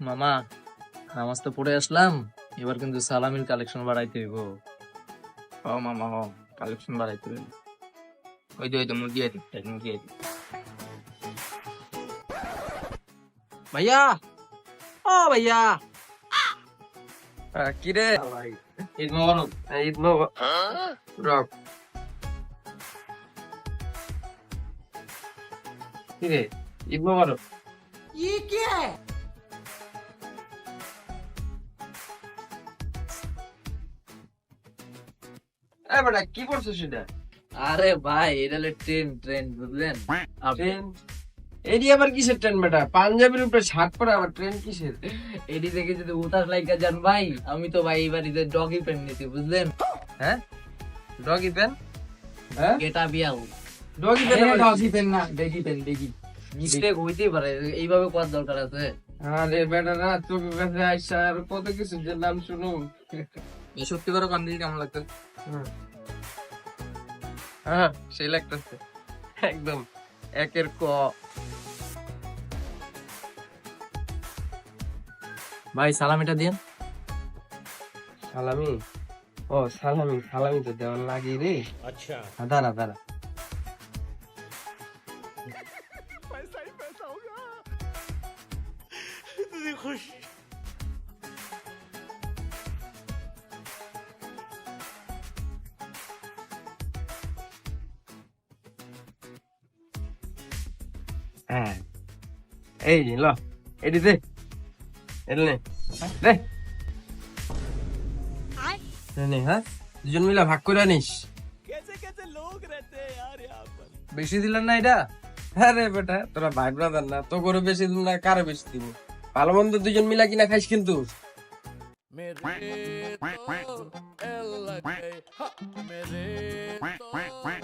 মামা নামাজ তো পড়ে আসলাম এবার কিন্তু সালামির কালেকশন বাড়াইতে হইব। ও মামা ও কালেকশন বাড়াইতে হবে ওই যে ওই তো মুরগি আছে মুরগি আছে ভাইয়া! ও ভাইয়া! কি রে? ঈদ মোবারক। ঈদ রক কি রে? ঈদ মোবারক। বেটা কি করছিস সেটা আরে ভাই এটা হলো ট্রেন ট্রেন বুঝলেন? ট্রেন? এডি আবার কিসের ট্রেন বেটা? পাঞ্জাবির উপরে পরে আবার ট্রেন কিসের? এডি থেকে যদি উতাস লাইকা যান ভাই আমি তো ভাই এবার ঈদের ডগি প্যান্ট নিতে বুঝলেন? হ্যাঁ? ডগি পেন হ্যাঁ? গেটা বিয়াও ডগি পেন ডগি প্যান্ট না ডেগি প্যান্ট ডেগি মিস্টেক হইতেই পারে এইভাবে করার দরকার আছে? আরে বেটা না তোর কাছে আইসা আর কত কিছু যে নাম শুনো এই সত্যি করে কান কেমন লাগতো হ্যাঁ সেই লাগতেছে। একদম একের ক। ভাই সালামিটা দিন সালামি? ও সালামি সালামি তো দেওয়ার লাগে রে আচ্ছা। দাঁড়া দাঁড়া। হ্যাঁ। এই ল। এটি দে। এটা হ্যাঁ। দুজন মিলা ভাগ করে নিস বেশি দিলেন না এটা? হ্যাঁ রে বেটা, তোরা ভাই ব্রাদার না, তো করে বেশি দিব না, কারও বেশি দিব? ভালো মন্দ দুজন মিলা কিনা খাইস কিন্তু। মেরে তো এল্লা হা, মেরে তো